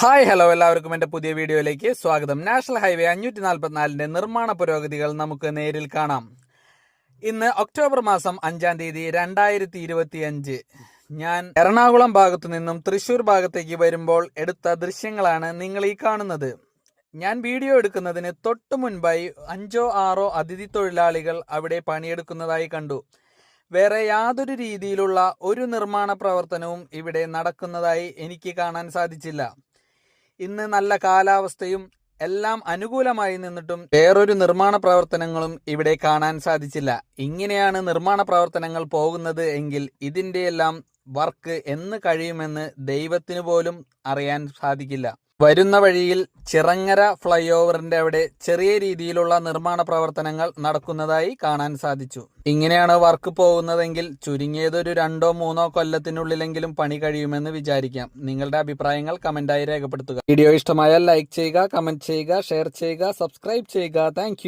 Hi hello എല്ലാവർക്കും എന്റെ പുതിയ വീഡിയോയിലേക്ക് സ്വാഗതം. നാഷണൽ ഹൈവേ അഞ്ഞൂറ്റി നാൽപ്പത്തിനാലിന്റെ നിർമ്മാണ പുരോഗതികൾ നമുക്ക് നേരിൽ കാണാം. ഇന്ന് ഒക്ടോബർ മാസം അഞ്ചാം തീയതി രണ്ടായിരത്തി ഇരുപത്തി അഞ്ച് ഞാൻ എറണാകുളം ഭാഗത്തു നിന്നും തൃശൂർ ഭാഗത്തേക്ക് വരുമ്പോൾ എടുത്ത ദൃശ്യങ്ങളാണ് നിങ്ങൾ ഈ കാണുന്നത്. ഞാൻ വീഡിയോ എടുക്കുന്നതിന് തൊട്ടു മുൻപായി അഞ്ചോ ആറോ അതിഥി തൊഴിലാളികൾ അവിടെ പണിയെടുക്കുന്നതായി കണ്ടു. വേറെ യാതൊരു രീതിയിലുള്ള ഒരു നിർമ്മാണ പ്രവർത്തനവും ഇവിടെ നടക്കുന്നതായി എനിക്ക് കാണാൻ സാധിച്ചില്ല. ഇന്ന് നല്ല കാലാവസ്ഥയും എല്ലാം അനുകൂലമായി നിന്നിട്ടും വേറൊരു നിർമ്മാണ പ്രവർത്തനങ്ങളും ഇവിടെ കാണാൻ സാധിച്ചില്ല. ഇങ്ങനെയാണ് നിർമ്മാണ പ്രവർത്തനങ്ങൾ പോകുന്നത് എങ്കിൽ ഇതിന്റെയെല്ലാം വർക്ക് എന്ന് കഴിയുമെന്ന് ദൈവത്തിനു പോലും അറിയാൻ സാധിക്കില്ല. വരുന്ന വഴിയിൽ ചിറങ്ങര ഫ്ലൈ ഓവറിന്റെ അവിടെ ചെറിയ രീതിയിലുള്ള നിർമ്മാണ പ്രവർത്തനങ്ങൾ നടക്കുന്നതായി കാണാൻ സാധിച്ചു. ഇങ്ങനെയാണ് വർക്ക് പോകുന്നതെങ്കിൽ ചുരുങ്ങിയതൊരു രണ്ടോ മൂന്നോ കൊല്ലത്തിനുള്ളിലെങ്കിലും പണി കഴിയുമെന്ന് വിചാരിക്കാം. നിങ്ങളുടെ അഭിപ്രായങ്ങൾ കമന്റായി രേഖപ്പെടുത്തുക. വീഡിയോ ഇഷ്ടമായാൽ ലൈക്ക് ചെയ്യുക കമന്റ് ചെയ്യുക ഷെയർ ചെയ്യുക സബ്സ്ക്രൈബ് ചെയ്യുക. താങ്ക്